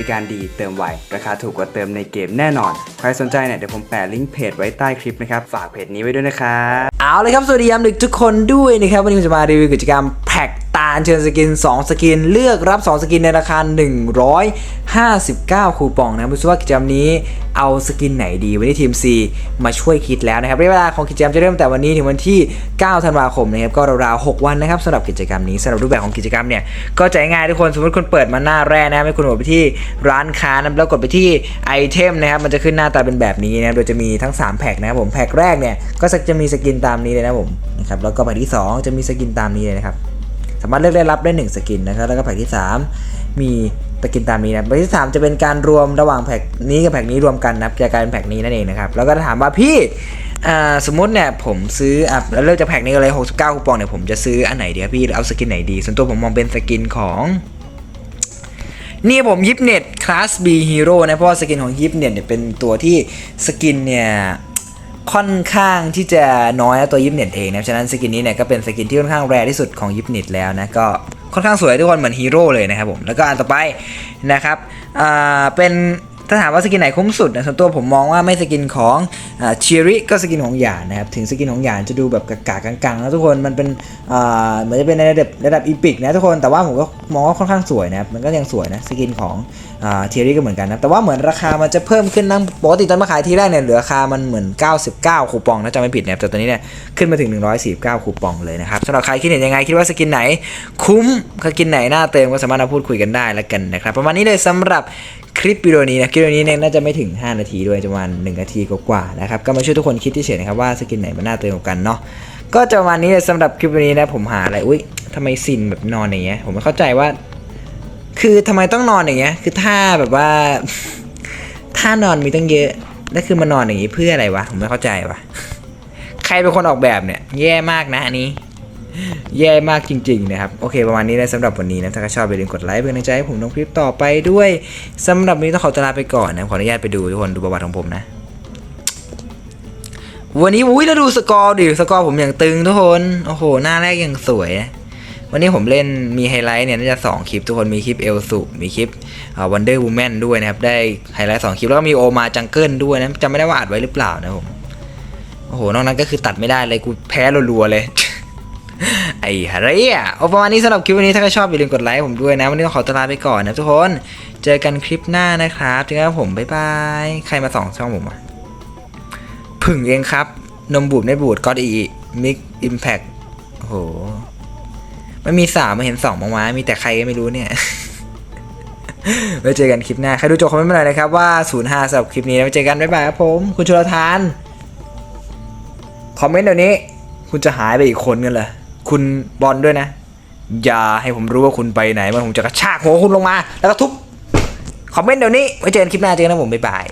ริการดีเติมไว ราคาถูกกว่าเติมในเกมแน่นอน ใครสนใจเนี่ยเดี๋ยวผมแปะลิงก์เพจไว้ใต้คลิปนะครับ ฝากเพจนี้ไว้ด้วยนะครับ เอาเลยครับ สวัสดียามดึกทุกคนด้วยนะครับ วันนี้ผมจะมารีวิวกิจกรรมแพ็กาลเชิญสกิน 2 สกิน เลือกรับ 2 สกินในราคา 159 คูปองนะครับดูซิว่ากิจกรรมนี้เอาสกินไหนดีวันนี้ทีม C มาช่วยคิดแล้วนะครับเวลาของกิจกรรมจะเริ่มแต่วันนี้ถึงวันที่ 9 ธันวาคมนะครับก็ราวๆ 6 วันนะครับสำหรับกิจกรรมนี้สำหรับรูปแบบของกิจกรรมเนี่ยก็จะง่ายทุกคนสมมติคุณเปิดมาหน้าแรกนะครับให้คุณกดไปที่ร้านค้านะแล้วกดไปที่ไอเทมนะครับมันจะขึ้นหน้าตาเป็นแบบนี้นะโดยจะมีทั้ง 3 แพ็คนะครับผมแพ็คแรกเนี่ยก็จะมีสกินตามนี้เลยนะผมนะครับแล้วก็แพ็คที่ 2 จะมีสกินตามนี้เลยนะครับามารถเลือกได้รับได้ 1 สกินนะครับแล้วก็แพ็กที่ 3 มีสกินตามนี้นะแพ็กที่ 3 จะเป็นการรวมระหว่างแพ็กนี้กับแพ็กนี้รวมกันนะจะกลายเป็นแพ็กนี้นั่นเองนะครับแล้วก็ถามว่าพี่สมมติเนี่ยผมซื้ออะแล้วเลือกจากแพ็กนี้เลย69คูปองเนี่ยผมจะซื้ออันไหนดีครับพี่หรือเอาสกินไหนดีส่วนตัวผมมองเป็นสกินของนี่ผมยิปเน็ตคลาส B Hero นะเพราะว่าสกินของยิปเน็ตเนี่ยเป็นตัวที่สกินเนี่ย ค่อนข้างที่จะน้อยนะตัวยิปเน็ตเองนะฉะนั้นสกินนี้เนี่ยก็เป็นสกินที่ค่อนข้างแรที่สุดของยิปเน็ตแล้วนะก็ค่อนข้างสวยทุกคนเหมือนฮีโร่เลยนะครับผมแล้วก็อันต่อไปนะครับอ่าเป็น ถ้าถามว่าสกินไหนคุ้มสุดนะส่วนตัวผมมองว่าไม่สกินของเชียริก็สกินของหยานนะครับถึงสกินของหยานจะดูแบบกากๆกังๆนะทุกคนมันเป็นเหมือนจะเป็นในระดับระดับอีพิกนะทุกคนแต่ว่าผมก็มองว่าค่อนข้างสวยนะครับมันก็ยังสวยนะสกินของเทียริก็เหมือนกันนะแต่ว่าเหมือนราคามันจะเพิ่มขึ้นนะปกติตอนมาขายทีแรกเนี่ยเหลือราคามันเหมือน 99 คูปองนะจำไม่ผิดนะครับแต่ตอนนี้เนี่ยขึ้นมาถึง 149 คูปองเลยนะครับสำหรับใครคิดเห็นยังไงคิดว่าสกินไหน คุ้มสกินไหนน่าเติมก็สามารถมาพูดคุยกันได้แล้วกันนะครับประมาณนี้เลยสำหรับ ลิปวิดีโอนี้นะคลิปวิดีโอนี้เนี่ยน่าจะไม่ถึง 5 นาทีด้วยจะประมาณ1นาทีกว่าๆนะครับก็มาช่วยทุกคนคิดที่เฉยๆนะครับว่าสกินไหนมันน่าเติมกว่ากันเนาะก็จะประมาณนี้เลยสำหรับคลิปวิดีโอนี้นะผมหาอะไรอุ้ยทำไมซินแบบนอนอย่างเงี้ยผมไม่เข้าใจว่า คือทำไมต้องนอนอย่างเงี้ยคือท่าแบบว่าท่านอนมีตั้งเยอะแล้วคือมานอนอย่างงี้เพื่ออะไรวะผมไม่เข้าใจวะใครเป็นคนออกแบบเนี่ย แย่มากนะอันนี้ แย่มากจริง ๆ นะครับ โอเค ประมาณนี้นะสำหรับวันนี้นะ ถ้าใครชอบอย่าลืมกดไลค์เป็นกำลังใจให้ผมทำคลิปต่อไปด้วยสำหรับวันนี้ต้องขอตัวลาไปก่อนนะ ขออนุญาตไปดูทุกคนดูประวัติของผมนะ วันนี้อุ้ยแล้วดูสกอร์ดิสกอร์ผมอย่างตึงทุกคน โอ้โห หน้าแรกอย่างสวยวันนี้ผมเล่นมีไฮไลท์เนี่ยน่าจะ 2 คลิปทุกคนมีคลิปเอลสุมีคลิปวันเดอร์วูแมนด้วยนะครับ ได้ไฮไลท์2คลิป แล้วก็มีโอมาจังเกิลด้วยนะจำไม่ได้ว่าอัดไว้หรือเปล่านะผม โอ้โห นอกนั้นก็คือตัดไม่ได้เลย กูแพ้รัวๆเลย อ้อะไรอะเอประมาณนี้สำหรับคลิปวันนี้ถ้าใครชอบอย่าลืมกดไลค์ผมด้วยนะ วันนี้ต้องขอตัวลาไปก่อนนะทุกคน เจอกันคลิปหน้านะครับเจอกันครับผมบ๊ายบาย ใครมาส่องช่องผมอะผึ่งเองครับ นมบูดไม่บูดก็ดีมิกอิมแพคโอ้โหมันมีสามมาเห็นสองมาวะมีแต่ใครก็ไม่รู้เนี่ยไว้เจอกันคลิปหน้า ใครดูจบคอมเมนต์มาหน่อยนะครับว่า05สำหรับคลิปนี้แล้วเจอกัน บ๊ายบายครับผม คุณชลทาน คอมเมนต์เดี๋ยวนี้ คุณจะหายไปอีกคนกันเลย คุณบอลด้วยนะ อย่าให้ผมรู้ว่าคุณไปไหนมันผมจะกระชากหัวคุณลงมา แล้วก็ทุบ คอมเมนต์เดี๋ยวนี้ไว้เจอกันคลิปหน้าเจอกันนะผมบ๊ายบาย